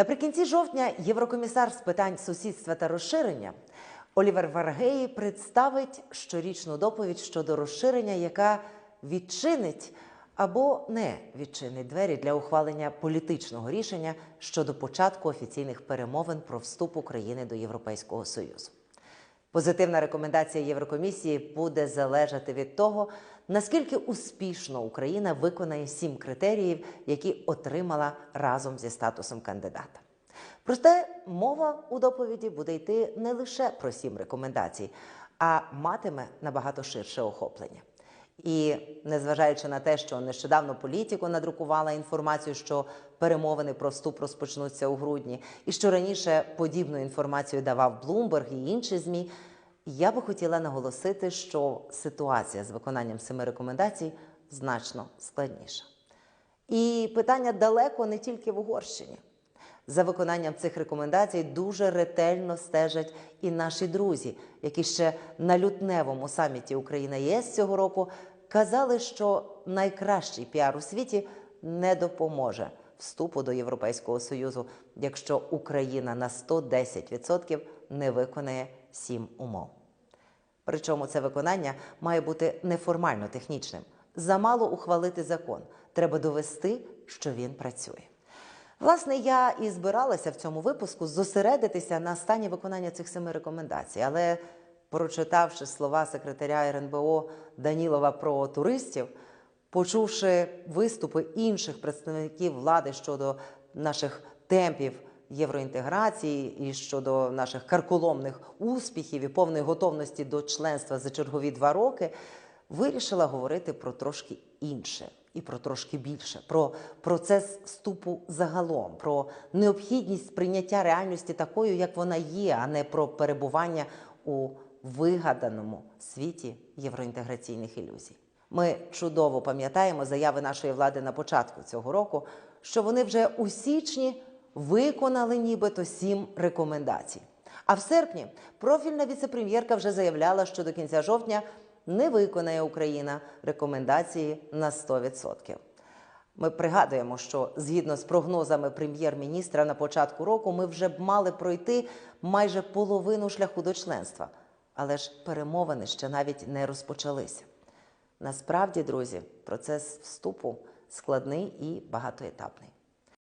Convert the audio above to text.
Наприкінці жовтня єврокомісар з питань сусідства та розширення Олівер Варгеї представить щорічну доповідь щодо розширення, яка відчинить або не відчинить двері для ухвалення політичного рішення щодо початку офіційних перемовин про вступ України до Європейського Союзу. Позитивна рекомендація Єврокомісії буде залежати від того, наскільки успішно Україна виконає сім критеріїв, які отримала разом зі статусом кандидата. Проте мова у доповіді буде йти не лише про сім рекомендацій, а матиме набагато ширше охоплення. І незважаючи на те, що нещодавно політико надрукувала інформацію, що перемовини про вступ розпочнуться у грудні, і що раніше подібну інформацію давав Блумберг і інші змі, я би хотіла наголосити, що ситуація з виконанням семи рекомендацій значно складніша. І питання далеко не тільки в Угорщині. За виконанням цих рекомендацій дуже ретельно стежать і наші друзі, які ще на лютневому саміті Україна ЄС цього року казали, що найкращий піар у світі не допоможе вступу до Європейського Союзу, якщо Україна на 110% не виконає сім умов. Причому це виконання має бути неформально технічним. Замало ухвалити закон. Треба довести, що він працює. Власне, я і збиралася в цьому випуску зосередитися на стані виконання цих семи рекомендацій, але прочитавши слова секретаря РНБО Данілова про туристів, почувши виступи інших представників влади щодо наших темпів євроінтеграції і щодо наших карколомних успіхів і повної готовності до членства за чергові два роки, вирішила говорити про трошки інше і про трошки більше, про процес вступу загалом, про необхідність прийняття реальності такою, як вона є, а не про перебування у вигаданому світі євроінтеграційних ілюзій. Ми чудово пам'ятаємо заяви нашої влади на початку цього року, що вони вже у січні виконали нібито сім рекомендацій. А в серпні профільна віцепрем'єрка вже заявляла, що до кінця жовтня не виконає Україна рекомендації на 100%. Ми пригадуємо, що згідно з прогнозами прем'єр-міністра на початку року ми вже б мали пройти майже половину шляху до членства. Але ж перемовини ще навіть не розпочалися. Насправді, друзі, процес вступу складний і багатоетапний.